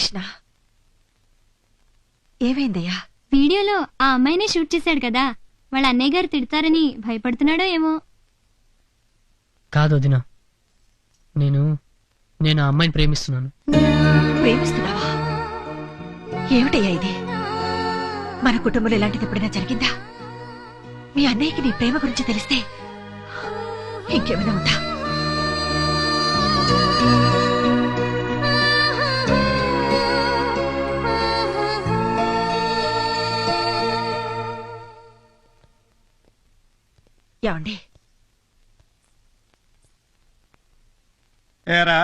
కృష్ణ. ఏమైందయ్యా? వీడియోలో ఆ అమ్మాయినే షూట్ చేశాడు కదా. వాళ్ళ అన్నయ్య గారు తిడతారని భయపడుతున్నాడో ఏమో. కాదు వదిన. నేను నేను ఆ అమ్మాయిని ప్రేమిస్తున్నాను. ప్రేమిస్తున్నావా? ఏమిటయ్యా ఇది? మన కుటుంబంలో ఇలాంటిది ఎప్పుడైనా జరిగిందా? మీ అన్నయ్యకి నీ ప్రేమ గురించి తెలిస్తే ఇంకేమైనా ఉందా? ఏమండి ఏరా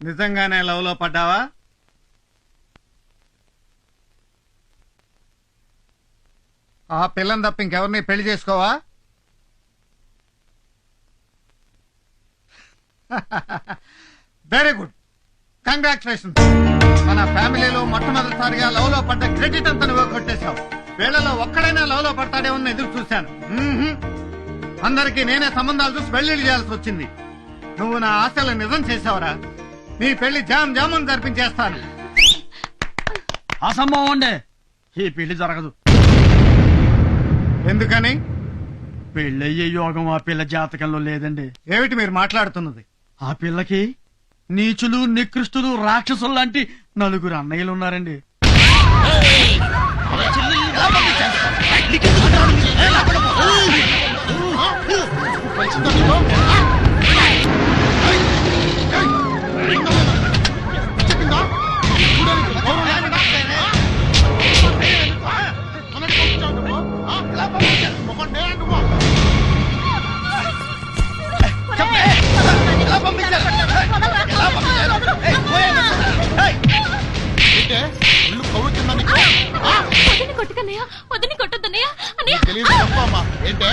నిజంగానే లవ్లో పడ్డావా? ఆ పిల్లని తప్ప ఇంకెవరిని పెళ్ళి చేసుకోవా? వెరీ గుడ్ కంగ్రాచులేషన్ మన ఫ్యామిలీలో మొట్టమొదటిసారిగా లవ్లో పడ్డ క్రెడిట్ అంతా నువ్వు కొట్టేశావు వీళ్ళలో ఒక్కడైనా లవ్లో పడతాడేమో ఎదురు చూశాను. అందరికీ నేనే సంబంధాలు చూసి పెళ్ళిళ్ళు చేయాల్సి వచ్చింది. నువ్వు నా ఆశలు నిజం చేసావురా నీ పెళ్ళి జామ్ జామున్ జరిపించేస్తాను. అసంభవం అండి. ఈ పెళ్ళి జరగదు. ఎందుకని? పెళ్ళయ్యే యోగం ఆ పిల్ల జాతకంలో లేదండి. ఏమిటి మీరు మాట్లాడుతున్నది? ఆ పిల్లకి నీచులు నికృష్టులు రాక్షసులు లాంటి నలుగురు అన్నయ్యలు ఉన్నారండి. కొట్టుకన్నయ్య వదిని కొట్టద్దన్నయ్య అన్నయ్య ఏంటే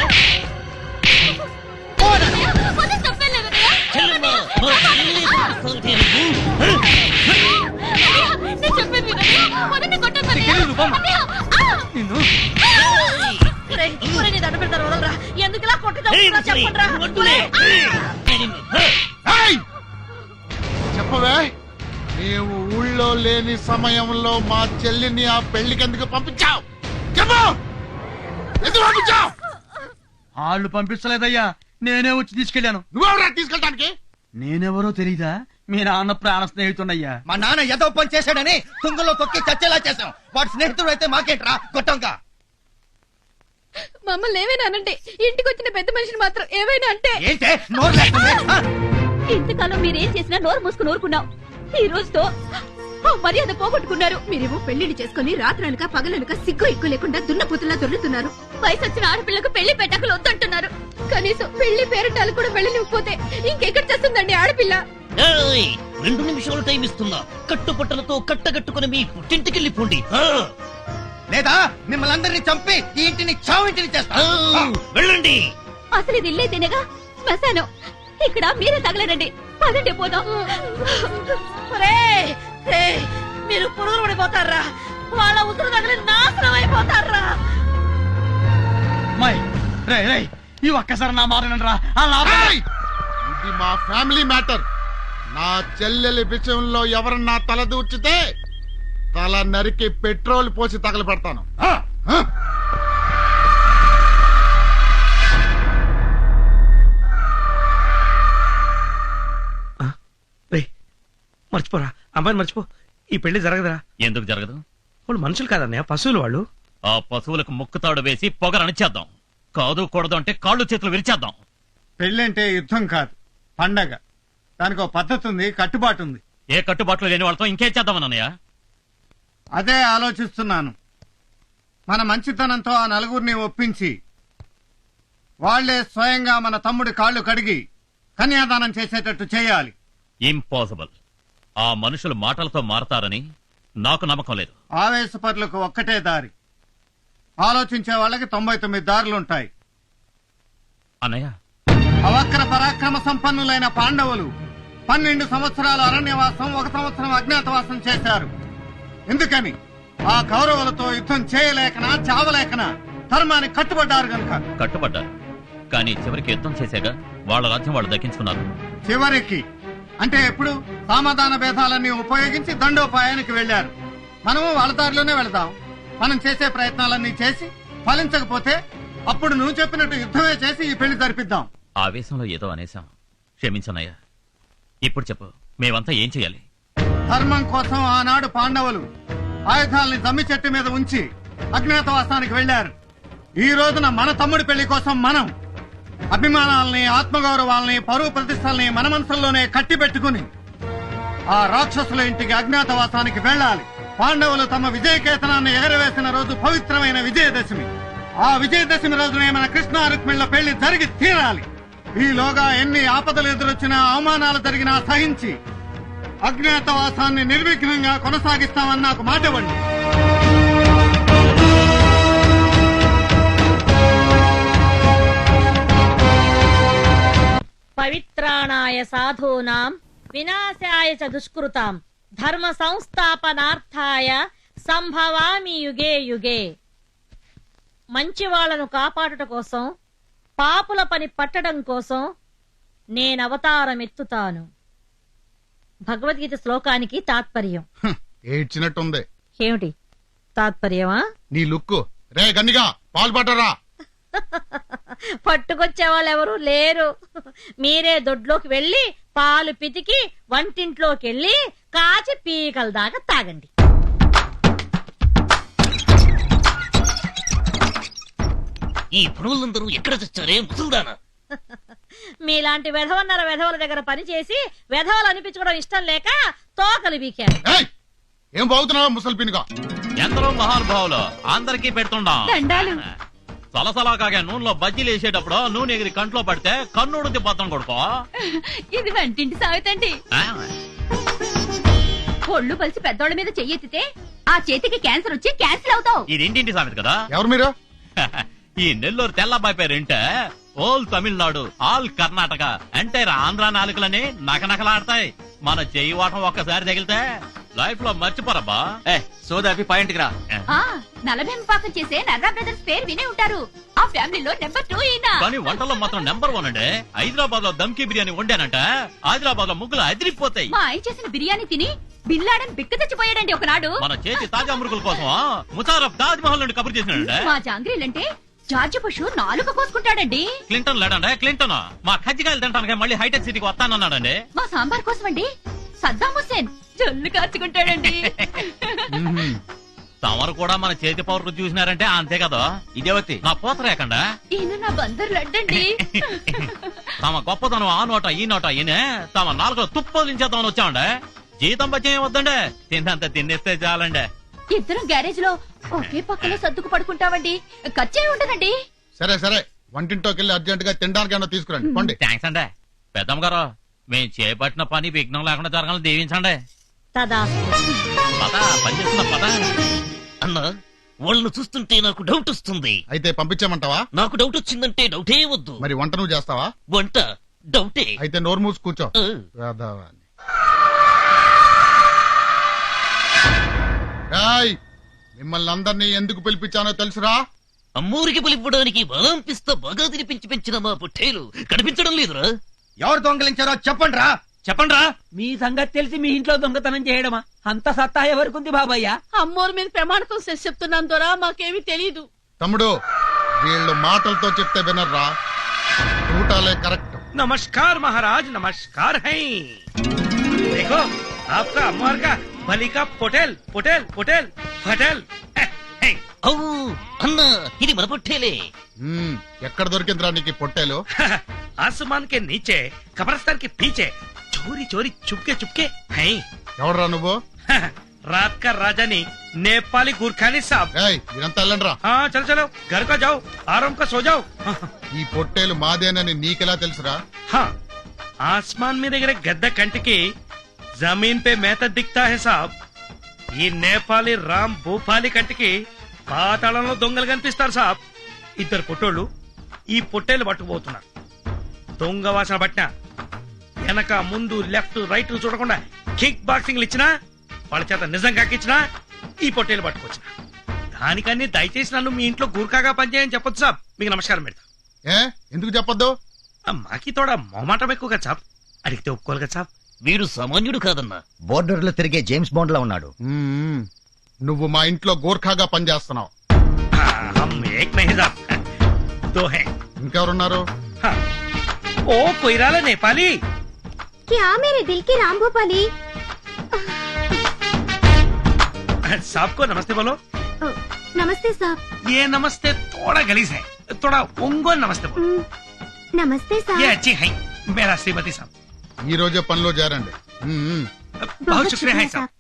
వదిన తప్పేలేదన్నయ్య నేను చెప్పేది వినన్నయ్య వదిని కొట్టద్దన్నయ్య అన్నయ్య ఆ! ఒరేయ్, ఒరేయ్, నీ దండ పెడతాను, వదలరా. ఎందుకు ఇలా కొట్టి చంపుతున్నావ్ చెప్పండిరా. ఒరేయ్, ఆ! ఏయ్! చెప్పవే నీవు ఊళ్ళో లేని సమయంలో మా చెల్లిని ఆ పెళ్ళికి ఎందుకు పంపించావు? చెప్పు! ఎందుకు పంపించావు? వాళ్ళు పంపించలేదయ్యా. నేనే వచ్చి తీసుకెళ్ళాను నువ్వెవరా తీసుకెళ్ళడానికి నేనెవరో తెలీదా? మీ నాన్న ప్రాణ స్నేహితుడయ్యా మా నాన్న ఏదో పని చేశాడని తుంగలో తొక్కి చచ్చేలా చేశాం. వాడి స్నేహితుడు అయితే మాకేంట్రా? కొట్టంగా. మమ్మల్ని ఏమైనా అనంటే ఇంటికి వచ్చిన పెద్ద మనిషిని మాత్రం ఏమైనా అంటే ఏంటే? నోరు లేస్తుంది ఆ? ఇంతకాలం మీరేం చేసినా నోరు మూసుకుని ఊరుకున్నాం. ఈ రోజుతో ఆ మర్యాద పోగొట్టుకున్నారు. మీరేమో పెళ్ళిని చేసుకుని రాత్రనక పగలనక సిగ్గు ఎక్కువ లేకుండా దున్నపోతులా దొర్లుతున్నారు. వయసు వచ్చిన ఆడపిల్లకు పెళ్ళి పెట్టకలు వద్దంటున్నారు. కనీసం పెళ్ళి పేరటాలు కూడా వెళ్ళనివ్వకపోతే ఇంకెక్కడ చేస్తుందండి ఆడపిల్ల? ఏయ్! రెండు నిమిషాలు టైం ఇస్తున్నా. కట్టుపట్టలతో కట్టగట్టుకుని మీ పుట్టింటికెళ్ళిపోండి. ఆ! లేదా మిమ్మల్ని అందరినీ చంపి ఈ ఇంటిని చావింటిని ఆ! చేస్తా వెళ్ళండి. అసలు ఇది ఇల్లే తినగా? శ్మశానం. ఇక్కడ మీరే తగలరండి. పదండి పోదాం. మీరు పురుగులు పడిపోతారా వాళ్ళ ఉసురు తగిలి నాశనం అయిపోతారా? మై రే రే ఈ ఒక్కసారి నా మారనండి ఏయ్! ఇది మా ఫ్యామిలీ మ్యాటర్. నా చెల్లెలి విషయంలో ఎవరన్నా తల దూర్చితే తల నరికి పెట్రోల్ పోసి తగలబెడతాను మర్చిపోరా. అమ్మాయిని మర్చిపో. ఈ పెళ్ళి జరగదురా. ఎందుకు జరగదు? వాళ్ళు మనుషులు కాదన్నయ్య పశువులు వాళ్ళు. ఆ పశువులకు ముక్కుతాడు వేసి పొగరనిచ్చేద్దాం కాదు కూడదు అంటే కాళ్ళు చేతులు విరిచేద్దాం. పెళ్ళి అంటే యుద్ధం కాదు పండగ. దానికి ఒక పద్ధతి ఉంది కట్టుబాటు ఉంది. ఏ కట్టుబాట్లు లేని వాళ్ళతో ఇంకేం చేద్దామని అన్నయ్య అదే ఆలోచిస్తున్నాను. మన మంచితనంతో ఆ నలుగురిని ఒప్పించి వాళ్ళే స్వయంగా మన తమ్ముడి కాళ్ళు కడిగి కన్యాదానం చేసేటట్టు చేయాలి. ఇంపాసిబుల్ ఆ మనుషులు మాటలతో మారతారని నాకు నమ్మకం లేదు. ఆవేశపరులకు ఒక్కటే దారి. ఆలోచించే వాళ్ళకి తొంభై తొమ్మిది దారులుంటాయి అన్నయ్య. అవక్ర పరాక్రమ సంపన్నులైన పాండవులు పన్నెండు సంవత్సరాలు అరణ్యవాసం ఒక సంవత్సరం అజ్ఞాతవాసం చేశారు. ఎందుకని? ఆ కౌరవులతో యుద్ధం చేయలేకనా చావలేకనా? ధర్మానికి కట్టుబడ్డారు గనుక. కట్టుబడ్డారు. కానీ చివరికి యుద్ధం చేశాక వాళ్ళ రాజ్యం వాళ్ళు దక్కించుకున్నారు. చివరికి అంటే ఎప్పుడు? సమాధాన భేదాలన్నీ ఉపయోగించి దండోపాయానికి వెళ్ళారు మనము వాళ్ళ దారిలోనే వెళదాం. మనం చేసే ప్రయత్నాలన్నీ చేసి ఫలించకపోతే అప్పుడు నువ్వు చెప్పినట్టు యుద్ధమే చేసి ఈ పెళ్ళి జరిపిద్దాం. ఆవేశంలో ఏదో అనేశాం. క్షమించనయ్యా ఇప్పుడు చెప్పు మేమంతా ఏం చేయాలి? ధర్మం కోసం ఆనాడు పాండవులు ఆయుధాలని జమ్మి చెట్టు మీద ఉంచి అజ్ఞాతవాసానికి వెళ్ళారు ఈ రోజున మన తమ్ముడి పెళ్ళి కోసం మనం అభిమానాల్ని ఆత్మగౌరవాల్ని పరువు ప్రతిష్టల్ని మన మనసుల్లోనే కట్టి పెట్టుకుని ఆ రాక్షసుల ఇంటికి అజ్ఞాతవాసానికి వెళ్ళాలి. పాండవులు తమ విజయకేతనాన్ని ఎగరవేసిన రోజు పవిత్రమైన విజయదశమి. ఆ విజయదశమి రోజునే మన కృష్ణ రుక్మిళ్ళ పెళ్ళి జరిగి తీరాలి. ఈలోగా ఎన్ని ఆపదలు ఎదురొచ్చినా అవమానాలు జరిగినా సహించి అజ్ఞాతవాసాన్ని నిర్విఘ్నంగా కొనసాగిస్తామని నాకు మాట పవిత్రాణాయ సాధూనాం వినాశాయ చ దుష్కృతాం ధర్మ సంస్థాపనార్థాయ సంభవామి యుగే యుగే. మంచి వాళ్ళను కాపాడుట కోసం పాపుల పని పట్టడం కోసం నేనవతారం ఎత్తుతాను భగవద్గీత శ్లోకానికి తాత్పర్యం. ఏడ్చినట్టుంది. ఏమిటి? తాత్పర్యమా? నీ లుక్కు. రే గన్నిగా పాలు పట్టరా పట్టుకొచ్చే వాళ్ళు ఎవరు లేరు. మీరే దొడ్లోకి వెళ్ళి పాలు పితికి వంటింట్లోకి వెళ్ళి కాచి పీకల దాకా తాగండి. ఈ పనులందరూ ఎక్కడ చచ్చారే ముసల్దానా మీలాంటి వెధవన్నర వెధవల దగ్గర పని చేసి వెధవలు అనిపించుకోవడం ఇష్టం లేక తోకలు బీకారు ఏయ్! ఏం బాగుతున్నావా ముసల్పినిగా ఎందరో మహానుభావులు అందరికీ పెడుతుండాం దండాలు. సలసలా కాగా నూనెలో బజ్జీలు వేసేటప్పుడు నూనె ఎగిరి కంట్లో పడితే కన్నుడు తిప్పతం కొడుకో. ఇది వంటింటి సాగుతండి? ఒళ్ళు పలిసి పెద్దోళ్ళ మీద చెయ్యెత్తితే ఆ చేతికి క్యాన్సర్ వచ్చి క్యాన్సిల్ అవుతావు. ఇది ఇంటింటి సామెత కదా? ఎవరు మీరు? ఈ నెల్లూరు తెల్లబాయి పేరుంటే ఓల్ తమిళనాడు ఆల్ కర్ణాటక. అంటే ఆంధ్ర నాలుకలని నకనకలాడతాయి. మన చెయ్యి వాటం ఒక్కసారి తగిలితే లైఫ్లో మర్చిపోరబ్బా. ఏ సోదాపి పాయింట్కి రా. ఆ నలభెంపాకం చేసే నర్రా బ్రదర్స్ పేరు వినే ఉంటారు. ఆ ఫ్యామిలీలో నెంబర్ టూ ఈయన. కానీ వంటలో మాత్రం నెంబర్ వన్ అండి. హైదరాబాద్లో దమ్కి బిర్యానీ వండానంట. హైదరాబాద్లో ముగ్గులు అదిరిపోతాయి. మా ఆయన చేసిన బిర్యానీ తిని బిల్లాడని బిక్క తెచ్చిపోయాడండి ఒకనాడు. మన చేతి తాజా మురుగుల కోసం ముసారఫ్ తాజ్ మహల్ నుండి కబుర్ చేసినాడంటే మా జాంగ్రీలంటే జార్జి పశు నాలుక కోసుకుంటాడండి. క్లింటన్ లేడండి. క్లింటన్. మా కజ్జికాయలు తింటానికి మళ్ళీ హైటెక్ సిటీకి వస్తానన్నాడండి. మా సాంబార్ కోసం అండి సద్దాం హుస్సేన్ జల్లు కార్చుకుంటాడండి తమరు కూడా మన చేతి పౌరులు చూసినారంటే అంతే కదా? ఇదేవతి? నా పోతరేకండా ఈయన నా బందరు లడ్డండి. తమ గొప్పతనం ఆ నోట ఈ నోట ఈయనే తమ నాలుగు తుప్పలించేద్దామని వచ్చామండే. జీతం బచ్చం ఏమొద్దండి తిన్నంత తినేస్తే చాలండి. ఇద్దరం గ్యారేజ్లో ఒకే పక్కలో సర్దుకు పడుకుంటామండి. ఖర్చే ఉండదండి. సరే సరే. వంటింట్లోకి వెళ్ళి అర్జెంట్గా తినడానికైనా తీసుకురండి పండి. థ్యాంక్స్ అండి. పెద్దమ్మ గారు మేము చేపట్టిన పని విఘ్నం లేకుండా జరగాలని దీవించండి. తదా పద పని చేస్తున్న పద. అన్న వాళ్ళను చూస్తుంటే నాకు డౌట్ వస్తుంది. అయితే పంపించామంటావా? నాకు డౌట్ వచ్చిందంటే డౌటే వద్దు. మరి వంట నువ్వు చేస్తావా? వంట డౌటే అయితే నోరు మూసి కూర్చో. ఆ. ఏయ్, మిమ్మల్ని అందరినీ ఎందుకు పిలిపించానో తెలుసురా? అమ్మూరికి బలివ్వడానికి బలం పిస్తా బాగా తినిపించి పెంచిన మా పొట్టేలు. కనిపించడం లేదురా. ఎవరు దొంగలించారో చెప్పండి రా చెప్పండి రా మీ సంగతి తెలిసి మీ ఇంట్లో దొంగతనం చేయడమా అంత సత్తా ఎవరికుంది బాబయ్య అమ్మోరు మీద ప్రమాణకం చేసి చెప్తున్నాను దొరా మాకేమీ తెలీదు తమ్ముడు వీళ్ళు మాటలతో చెప్తే వినర్రా చూటాలే కరెక్ట్ नमस्कार महाराज नमस्कार है देखो आपका अमर का बलि का पोटेल पोटेल पोटेल फटेल అవు అన్న ఇది మన పొట్టేలే ఉమ్, ఎక్కడ దొరికిందిరా నీకు ఈ పొట్టేలు आसमान के नीचे कब्रस्तान के पीछे चोरी चोरी चुपके चुपके हैं ఎవడరా నువ్వు रात का राजा ने नेपाली गुरखानी साहब ఏయ్ ఇదంతా వెళ్ళండిరా हाँ चलो चलो घर का जाओ आराम का सो जाओ ఈ పొట్టేలు మాదేనని నీకెలా తెలుసురా हाँ आसमान में దగ్గర గద్ద కంటికి జమీన్ పే మేత దిక్తా హే సాబ్ ఈ నేపాలి రామ్ భూపాలి కంటికి పాతాళంలో దొంగలు కనిపిస్తారు సాబ్ ఇద్దరు పొట్టోళ్ళు ఈ పొట్టేలు పట్టుకుపోతున్నారు దొంగ వాసన పట్టిన వెనక ముందు లెఫ్ట్ రైట్ చూడకుండా కిక్ బాక్సింగ్ ఇచ్చినా వాళ్ళ చేత నిజం కాకిచ్చినా ఈ పొట్టేలు పట్టుకొచ్చిన. దానికని దయచేసి నన్ను మీ ఇంట్లో గూర్ఖాగా పనిచేయని చెప్పొచ్చు సార్ మీకు నమస్కారం పెడతా. ఎందుకు చెప్పొద్దు? మాకి తోడ మొమాటం ఎక్కువగా చాప్ అడిగితే ఒప్పుకోవాలి కదా సాబ్. వీడు సామాన్యుడు కాదన్నా. బోర్డర్లో తిరిగే జేమ్స్ బాండ్లో ఉన్నాడు నువ్వు మా ఇంట్లో గోర్ఖాగా పనిచేస్తున్నావు. ఇంకెవరున్నారు? ఓ కొయిరాల నేపాలి. క్యా మేరే దిల్ కి రామ్ భూపాలి साहब को नमस्ते बोलो నమస్తే సాబ్ ये नमस्ते थोड़ा गलीज है थोड़ा उंगो नमस्ते बोलो నమస్తే ये अच्छी है मेरा श्रीमती साहब ఈ రోజే పనిలో చేరండి మ్మ్. बहुत शुक्रिया है साहब